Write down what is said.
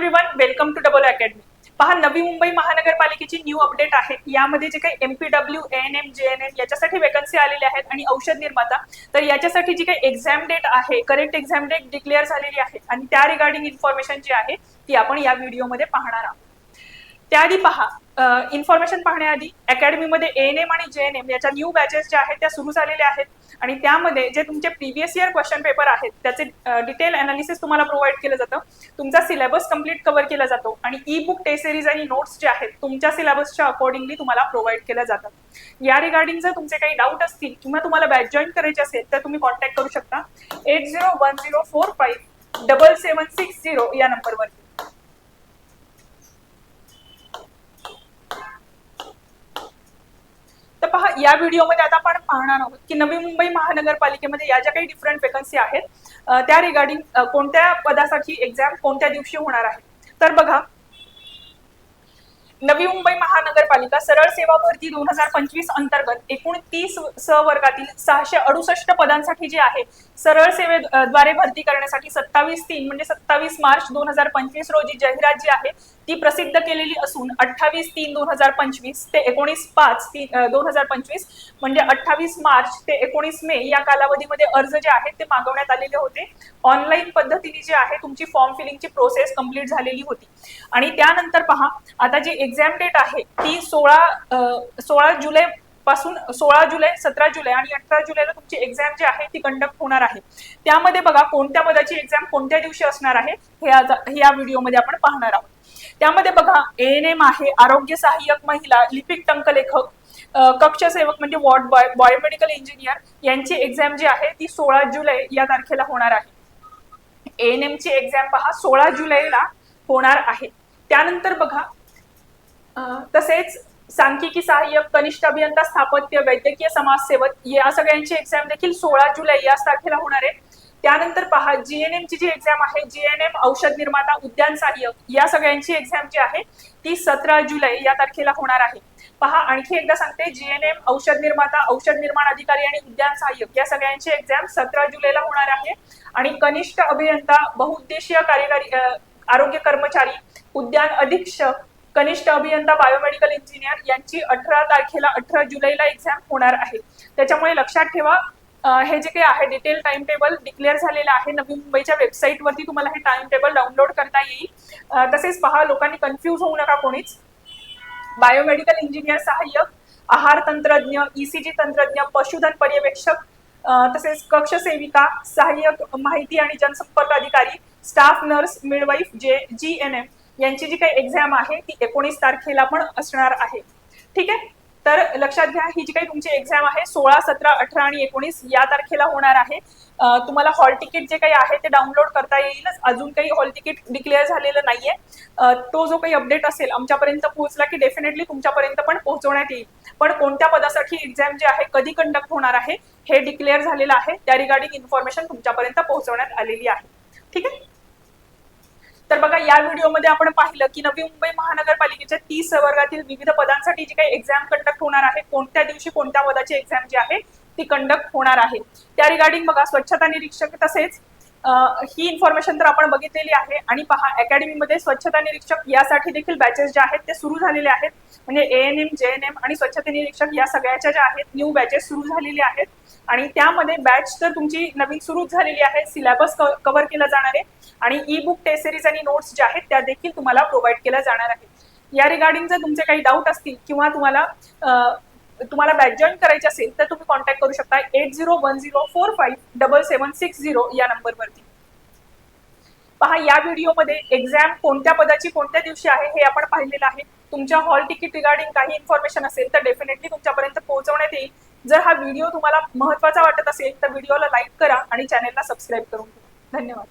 Everyone welcome to double academy पहा नवी मुंबई महानगरपालिकेची new update आहे. यामध्ये जे काही MPW N M J N M याच्यासाठी वेकन्सी आलेल्या आहेत आणि औषध निर्माता. तर याच्यासाठी जी काही एक्झाम डेट आहे करेक्ट एक्झाम डेट डिक्लेअर झालेली आहे आणि त्या रिगार्डिंग इन्फॉर्मेशन जी आहे ती आपण या व्हिडिओमध्ये पाहणार आहोत. त्याआधी पहा इन्फॉर्मेशन पाहण्याआधी अकॅडमीमध्ये एन एम आणि जे एन एम याच्या न्यू बॅचेस ज्या आहेत त्या सुरू झालेल्या आहेत. आणि त्यामध्ये जे तुमचे प्रिव्हियस इयर क्वेश्चन पेपर आहेत त्याचे डिटेल अनालिसिस तुम्हाला प्रोव्हाइड केलं जातं. तुमचा सिलेबस कंप्लीट कव्हर केला जातो. आणि ई बुक टेस्ट सिरीज आणि नोट्स जे आहेत तुमच्या सिलेबसच्या अकॉर्डिंगली तुम्हाला प्रोव्हाइड केल्या जातात या रिगार्डिंग जर तुमचे काही डाऊट असतील किंवा तुम्हाला बॅच जॉईन करायचे असेल तर तुम्ही कॉन्टॅक्ट करू शकता. Eight zero one zero four five double seven six zero या नंबरवरती तर पहा या व्हिडिओमध्ये आता आपण पाहणार आहोत की नवी मुंबई महानगरपालिकेमध्ये या ज्या काही डिफरंट वेकन्सी आहेत त्या रिगार्डिंग कोणत्या पदासाठी एक्झाम कोणत्या दिवशी होणार आहे. तर बघा नवी मुंबई महानगरपालिका सरळ सेवा भरती दोन हजार पंचवीस अंतर्गत एकूण तीस स वर्गातील सहाशे अडुसष्ट पदांसाठी जी आहे सरळ सेवेद्वारे भरती करण्यासाठी सत्तावीस तीन म्हणजे सत्तावीस मार्च दोन हजार पंचवीस रोजी जाहिरात जी आहे ती प्रसिद्ध केलेली असून अठ्ठावीस तीन दोन हजार पंचवीस ते एकोणीस पाच तीन दोन हजार पंचवीस म्हणजे अठ्ठावीस मार्च ते एकोणीस मे या कालावधीमध्ये अर्ज जे आहेत ते मागवण्यात आलेले होते. ऑनलाईन पद्धतीने जे आहे तुमची फॉर्म फिलिंगची प्रोसेस कंप्लीट झालेली होती. आणि त्यानंतर पहा आता जे एक्झाम डेट आहे ती सोळा सोळा जुलै पासून सोळा जुलै सतरा जुलै आणि अठरा जुलैला तुमची एक्झाम जी आहे ती कंडक्ट होणार आहे. त्यामध्ये बघा कोणत्या पदाची एक्झाम कोणत्या दिवशी असणार आहे हे आता या व्हिडिओमध्ये आपण पाहणार आहोत. त्यामध्ये बघा एन एम आहे आरोग्य सहाय्यक महिला लिपिक टंकलेखक अ, कक्षसेवक म्हणजे वॉर्ड बॉय बायोमेडिकल इंजिनियर यांची एक्झाम जी आहे ती सोळा जुलै या तारखेला होणार आहे. एन एम ची एक्झाम पहा सोळा जुलैला होणार आहे. त्यानंतर बघा तसेच सांख्यिकी सहाय्यक कनिष्ठ अभियंता स्थापत्य वैद्यकीय समाजसेवक या सगळ्यांची एक्झाम देखील सोळा जुलै याच तारखेला होणार आहे. त्यानंतर पहा जीएनएम ची जी एक्झाम आहे जीएनएम औषध निर्माता उद्यान सहाय्यक या सगळ्यांची एक्झाम जी आहे ती सतरा जुलै या तारखेला होणार आहे. पहा आणखी एकदा सांगते जीएनएम औषध निर्माता औषध निर्माण अधिकारी आणि उद्यान सहाय्यक या सगळ्यांची एक्झाम सतरा जुलैला होणार आहे. आणि कनिष्ठ अभियंता बहुउद्देशीय कार्यकारी आरोग्य कर्मचारी उद्यान अधीक्षक कनिष्ठ अभियंता बायोमेडिकल इंजिनियर यांची अठरा तारखेला अठरा जुलैला एक्झाम होणार आहे. त्याच्यामुळे लक्षात ठेवा हे जे काही आहे डिटेल टाइम टेबल डिक्लेअर झालेलं आहे. नवी मुंबईच्या वेबसाईटवरती तुम्हाला हे टाइम टेबल डाउनलोड करता येईल. तसेच पहा लोकांनी कन्फ्यूज होऊ नका कोणीच. बायोमेडिकल इंजिनियर सहाय्यक आहार तंत्रज्ञ ईसीजी तंत्रज्ञ पशुधन पर्यवेक्षक तसेच कक्ष सेविका सहाय्यक माहिती आणि जनसंपर्क अधिकारी स्टाफ नर्स मिडवाईफ जे जी एन एम यांची जी काही एक्झाम आहे ती एकोणीस तारखेला पण असणार आहे. ठीक आहे? तर लक्षात घ्या ही जी काही तुमची एक्झाम आहे सोळा सतरा अठरा आणि एकोणीस या तारखेला होणार आहे. तुम्हाला हॉल तिकीट जे काही आहे ते डाउनलोड करता येईलच. अजून काही हॉल तिकीट डिक्लेअर झालेलं नाहीये. तो जो काही अपडेट असेल आमच्यापर्यंत पोहोचला की डेफिनेटली तुमच्यापर्यंत पण पोहोचवण्यात येईल. पण कोणत्या पदासाठी एक्झाम जे आहे कधी कंडक्ट होणार आहे हे डिक्लेअर झालेलं आहे. त्या रिगार्डिंग इन्फॉर्मेशन तुमच्यापर्यंत पोहोचवण्यात आलेली आहे. ठीक आहे? तर बघा या व्हिडिओमध्ये आपण पाहिलं की नवी मुंबई महानगरपालिकेच्या तीस वर्गातील विविध पदांसाठी जी काही एक्झाम कंडक्ट होणार आहे कोणत्या दिवशी कोणत्या पदाची एक्झाम जी आहे ती कंडक्ट होणार आहे. त्या रिगार्डिंग बघा स्वच्छता निरीक्षक तसेच ही इन्फॉर्मेशन तर आपण बघितलेली आहे. आणि पहा अकॅडमीमध्ये स्वच्छता निरीक्षक यासाठी देखील बॅचेस जे आहेत ते सुरू झालेले आहेत. म्हणजे A N M J N M आणि स्वच्छता निरीक्षक या सगळ्याच्या ज्या आहेत न्यू बॅचेस सुरू झालेले आहेत. आणि त्यामध्ये बॅच तर तुमची नवीन सुरूच झालेली आहे सिलेबस कव्हर केला जाणार आहे. आणि ई बुक टेस्ट सिरीज आणि नोट्स ज्या आहेत त्या देखील तुम्हाला प्रोव्हाइड केल्या जाणार आहेत. या रिगार्डिंग जर तुमचे काही डाऊट असतील किंवा तुम्हाला तुम्हाला बॅच जॉईन करायची असेल तर तुम्ही कॉन्टॅक्ट करू शकता eight zero one zero four five double seven six zero या नंबरवरती. पहा या व्हिडिओमध्ये एक्झाम कोणत्या पदाची कोणत्या दिवशी आहे हे आपण पाहिलेलं आहे. तुमच्या हॉल तिकीट रिगार्डिंग काही इन्फॉर्मेशन असेल तर डेफिनेटली तुमच्यापर्यंत पोहोचवण्यात येईल. जर हा व्हिडिओ तुम्हाला महत्त्वाचा वाटत असेल तर व्हिडिओला लाईक करा आणि चॅनेलला सबस्क्राईब करून घ्या धन्यवाद.